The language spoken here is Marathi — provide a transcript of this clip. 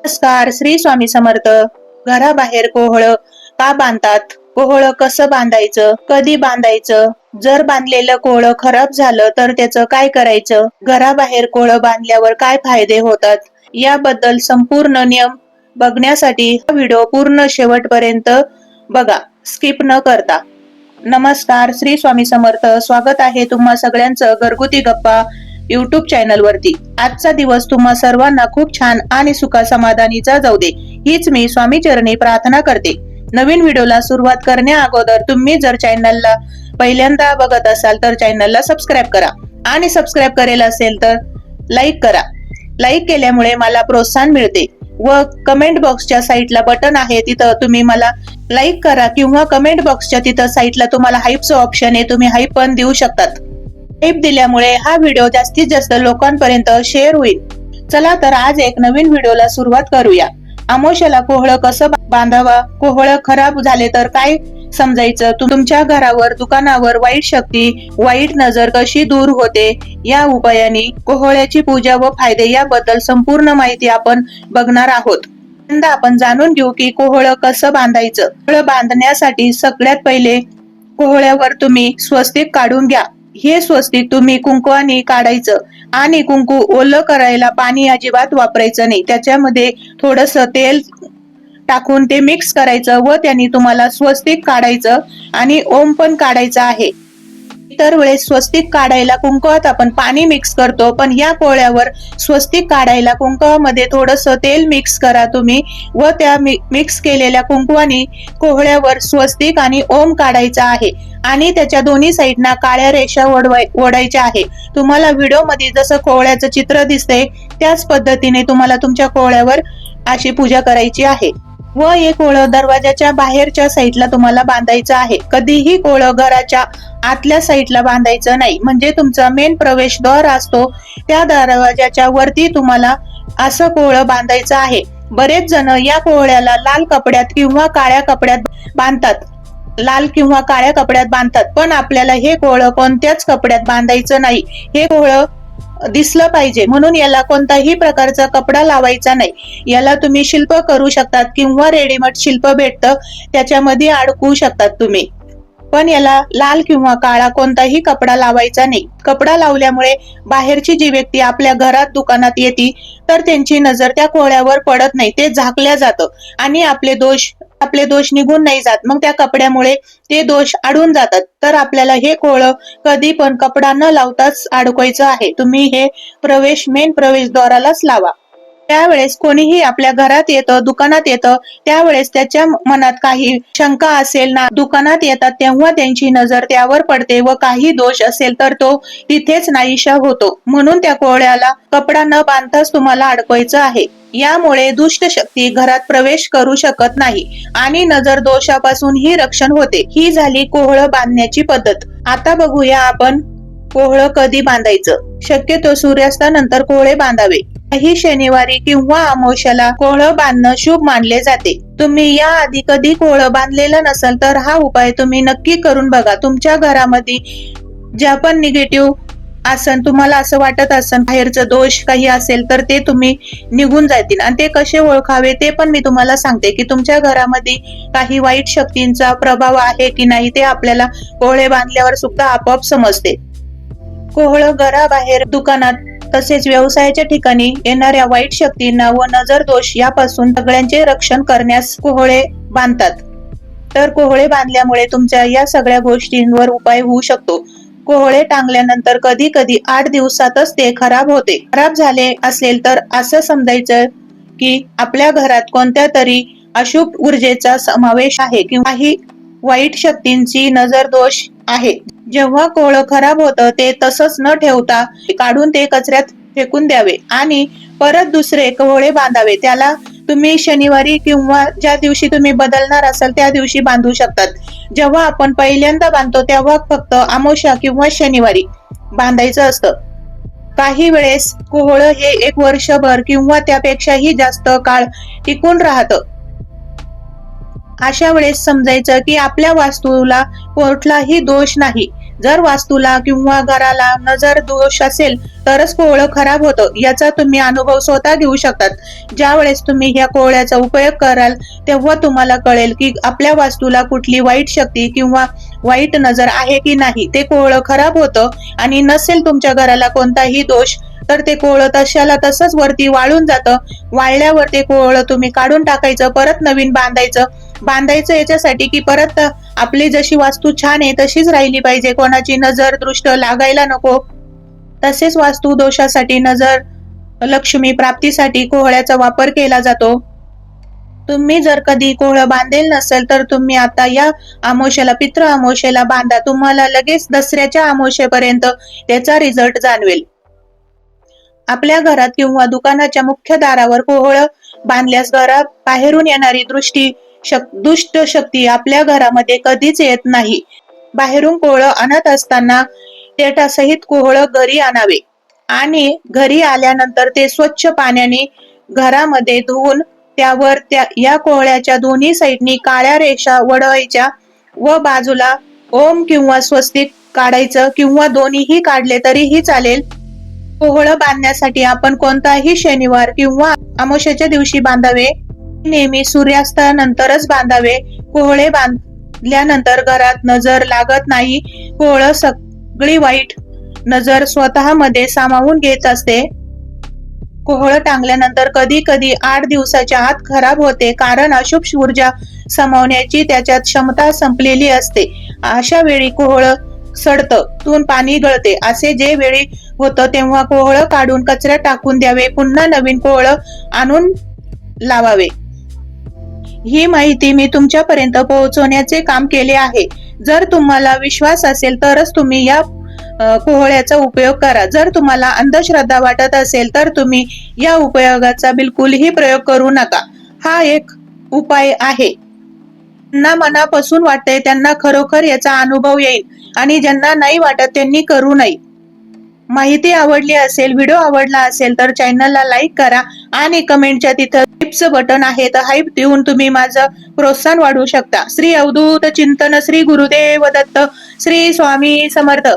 नमस्कार श्री स्वामी समर्थ. घराबाहेर कोहळ का बांधतात? कोहळ कसं बांधायचं? कधी बांधायचं? जर बांधलेलं कोहळ खराब झालं तर त्याचं काय करायचं? घराबाहेर कोहळ बांधल्यावर काय फायदे होतात? याबद्दल संपूर्ण नियम बघण्यासाठी हा व्हिडिओ पूर्ण शेवटपर्यंत बघा. स्किप न करता. नमस्कार श्री स्वामी समर्थ. स्वागत आहे तुम्हा सगळ्यांचं घरगुती गप्पा युट्यूब चॅनल वरती. आजचा दिवस तुम्हा सर्वांना खूप छान आणि सुखा समाधानीचा जाऊ दे. हीच मी स्वामी चरणी प्रार्थना करते. नवीन व्हिडिओला सुरुवात करण्या अगोदर तुम्ही जर चॅनलला पहिल्यांदा बघत असाल तर चॅनलला सबस्क्राईब करा. आणि सबस्क्राईब करेल असेल तर लाईक करा. लाईक केल्यामुळे मला प्रोत्साहन मिळते. व कमेंट बॉक्सच्या साईटला बटन आहे तिथं तुम्ही मला लाईक करा किंवा कमेंट बॉक्सच्या तिथं साईटला तुम्हाला हाईपचं ऑप्शन आहे तुम्ही हाईप पण देऊ शकतात. टिप दिल्यामुळे हा व्हिडिओ जास्तीत जास्त लोकांपर्यंत शेअर होईल. चला तर आज एक नवीन व्हिडिओला सुरुवात करूया. आमोशाला कोहळ कसं बांधावा? कोहळ खराब झाले तर काय समजायचं? तुमच्या घरावर दुकानावर वाईट शक्ती वाईट नजर कशी दूर होते? या उपायाने कोहळ्याची पूजा व फायदे याबद्दल संपूर्ण माहिती आपण बघणार आहोत. आपण जाणून घेऊ की कोहळ कसं बांधायचं? कोहळ बांधण्यासाठी सगळ्यात पहिले कोहळ्यावर तुम्ही स्वस्तिक काढून घ्या. हे स्वस्तिक तुम्ही कुंकवाने काढायचं. आणि कुंकू ओलं करायला पाणी अजिबात वापरायचं नाही. त्याच्यामध्ये थोडस तेल टाकून ते मिक्स करायचं व त्यांनी तुम्हाला स्वस्तिक काढायचं आणि ओम पण काढायचं आहे. इतर वेळेस स्वस्तिक काढायला कुंकवात आपण पाणी मिक्स करतो पण या पोळ्यावर स्वस्तिक काढायला कुंकवामध्ये थोडस तेल मिक्स करा तुम्ही व त्या मिक्स केलेल्या कुंकवाने कोहळ्यावर स्वस्तिक आणि ओम काढायचा आहे. आणि त्याच्या दोन्ही साईडना काळ्या रेषा ओढायच्या आहे. तुम्हाला व्हिडिओमध्ये जसं कोवळ्याचं चित्र दिसतंय त्याच पद्धतीने तुम्हाला तुमच्या कोहळ्यावर अशी पूजा करायची आहे. व एक कोळ दरवाजाच्या बाहेरच्या साईडला तुम्हाला बांधायचं आहे. कधीही कोळ घराच्या आतल्या साईडला बांधायचं नाही. म्हणजे तुमचा मेन प्रवेशद्वार असतो त्या दरवाजाच्या वरती तुम्हाला असं कोळ बांधायचं आहे. बरेच जण या कोहळ्याला लाल कपड्यात किंवा काळ्या कपड्यात बांधतात. लाल किंवा काळ्या कपड्यात बांधतात. पण आपल्याला हे कोहळं कोणत्याच कपड्यात बांधायचं नाही. हे कोहळ दिसलं पाहिजे. म्हणून याला कोणताही प्रकारचा कपडा लावायचा नाही. याला तुम्ही शिल्प करू शकतात किंवा रेडीमेड शिल्प भेटतं. त्याच्यामध्ये अडकवू शकतात तुम्ही. पण याला लाल किंवा काळा कोणताही कपडा लावायचा नाही. कपडा लावल्यामुळे बाहेरची जी व्यक्ती आपल्या घरात दुकानात येते तर त्यांची नजर त्या कोहळ्यावर पडत नाही. ते झाकल्या जातं. आणि आपले दोष आपले दोष निघून नाही जात. मग त्या कपड्यामुळे ते दोष अडून जातात. तर आपल्याला हे कोळ कधी पण कपडा न लावताच अडकवायचं आहे. तुम्ही हे प्रवेश मेन प्रवेशद्वारालाच लावा. त्यावेळेस कोणीही आपल्या घरात येतं दुकानात येतं त्यावेळेस त्याच्या मनात काही शंका असेल ना दुकानात येतात तेव्हा त्यांची नजर त्यावर पडते व काही दोष असेल तर तो तिथेच नाहीशा होतो. म्हणून त्या कोळ्याला कपडा न बांधताच तुम्हाला अडकवायचं आहे. यामुळे दुष्ट शक्ती घरात प्रवेश करू शकत नाही आणि नजर दोषापासून ही रक्षण होते. ही झाली कोहळ बांधण्याची पद्धत. आता बघूया आपण कोहळ कधी बांधायचं. शक्यतो सूर्यास्तानंतर कोहळे बांधावे. काही शनिवारी किंवा अमोशाला कोहळ बांधणं शुभ मानले जाते. तुम्ही या आधी कधी कोहळ बांधलेलं नसेल तर हा उपाय तुम्ही नक्की करून बघा. तुमच्या घरामध्ये ज्या पण निगेटिव्ह आसन तुम्हाला असं वाटत असन बाहेरचं दोष काही असेल तर ते तुम्ही निघून जातील. आणि ते कसे ओळखावे ते पण मी तुम्हाला सांगते की तुमच्या घरामध्ये काही वाईट शक्तींचा प्रभाव आहे की नाही ते आपल्याला कोहळे बांधल्यावर सुद्धा आपोआप समजते. कोहळ घराबाहेर दुकानात तसेच व्यवसायाच्या ठिकाणी येणाऱ्या वाईट शक्तींना व नजर दोष यापासून सगळ्यांचे रक्षण करण्यास कोहळे बांधतात. तर कोहळे बांधल्यामुळे तुमच्या या सगळ्या गोष्टींवर उपाय होऊ शकतो. कोहळे टांगल्यानंतर कधी कधी आठ दिवसातच ते खराब होते. खराब झाले असेल तर असं समजायचं की आपल्या घरात कोणत्या तरी अशुभ ऊर्जेचा समावेश आहे किंवा काही वाईट शक्तींची नजर दोष आहे. जेव्हा कोहळ खराब होतं ते तसंच न ठेवता काढून ते कचऱ्यात फेकून द्यावे आणि परत दुसरे कोहळे बांधावे. त्याला तुम्ही शनिवारी किंवा ज्या दिवशी तुम्ही बदलणार असाल त्या दिवशी बांधू शकतात. जेव्हा आपण पहिल्यांदा बांधतो तेव्हा फक्त आमोशा किंवा शनिवारी बांधायचं असतं. काही वेळेस कोहळ हे एक वर्षभर किंवा त्यापेक्षाही जास्त काळ टिकून राहतं. अशा वेळेस समजायचं की आपल्या वास्तूला कुठलाही दोष नाही. जर वास्तूला किंवा घराला नजर दोष असेल तरच कोवळं खराब होतं. याचा तुम्ही अनुभव स्वतः घेऊ शकतात. ज्या वेळेस तुम्ही ह्या कोहळ्याचा उपयोग कराल तेव्हा तुम्हाला कळेल की आपल्या वास्तूला कुठली वाईट शक्ती किंवा वाईट नजर आहे की नाही ते कोवळं खराब होतं. आणि नसेल तुमच्या घराला कोणताही दोष तर ते कोवळं तशाला तसंच वरती वाळून जातं. वाळल्यावर ते कोवळं तुम्ही काढून टाकायचं परत नवीन बांधायचं. बांधायचं याच्यासाठी की परत आपली जशी वास्तू छान आहे तशीच राहिली पाहिजे. कोणाची नजर दृष्ट लागायला नको. तसेच वास्तू दोषासाठी नजर लक्ष्मी प्राप्तीसाठी कोहळ्याचा वापर केला जातो. तुम्ही जर कधी कोहळं बांधेल नसेल तर तुम्ही आता या आमोशेला पित्र आमोशेला बांधा. तुम्हाला लगेच दसऱ्याच्या आमोशेपर्यंत त्याचा रिझल्ट जाणवेल. आपल्या घरात किंवा दुकानाच्या मुख्य दारावर कोहळं बांधल्यास घरात बाहेरून येणारी दृष्टी शक दुष्ट शक्ती आपल्या घरामध्ये कधीच येत नाही. बाहेरून कोहळं आणत असताना टेटासहित कोहळं घरी आणावे. आणि घरी आल्यानंतर ते स्वच्छ पाण्याने घरामध्ये धुवून त्यावर त्या या कोहळ्याच्या दोन्ही साईडनी काळ्या रेषा वडवायच्या व बाजूला ओम किंवा स्वस्तिक काढायचं किंवा दोन्हीही काढले तरीही चालेल. कोहळं बांधण्यासाठी आपण कोणताही शनिवार किंवा अमावस्याच्या दिवशी बांधावे. नेहमी सूर्यास्तानंतरच बांधावे. कोहळे बांधल्यानंतर घरात नजर लागत नाही. कोहळ सगळी वाईट नजर स्वतःमध्ये सामावून घेत असते. कोहळ टांगल्यानंतर कधी कधी आठ दिवसाच्या आत खराब होते. कारण अशुभ ऊर्जा समावण्याची त्याच्यात क्षमता संपलेली असते. अशा वेळी कोहळ सडतं तून पाणी गळते. असे जे वेळी होतं तेव्हा कोहळ काढून कचऱ्यात टाकून द्यावे. पुन्हा नवीन कोहळ आणून लावावे. ही माहिती मी तुमच्यापर्यंत पोहोचवण्याचे काम केले आहे. जर तुम्हाला विश्वास असेल तरच तुम्ही या पोहळ्याचा कोहळ्याचा उपयोग करा. जर तुम्हाला अंधश्रद्धा वाटत असेल तर तुम्ही या उपयोगाचा बिलकुलही प्रयोग करू नका. हा एक उपाय आहे. ज्यांना मनापासून वाटते त्यांना खरोखर याचा अनुभव येईल आणि ज्यांना नाही वाटत त्यांनी करू नये. माहिती आवडली असेल व्हिडिओ आवडला असेल तर चॅनलला लाईक करा आणि कमेंटच्या तिथं हाईपचं बटन आहे तर हाईप देऊन तुम्ही माझं प्रोत्साहन वाढवू शकता. श्री अवधूत चिंतन श्री गुरुदेव दत्त श्री स्वामी समर्थ.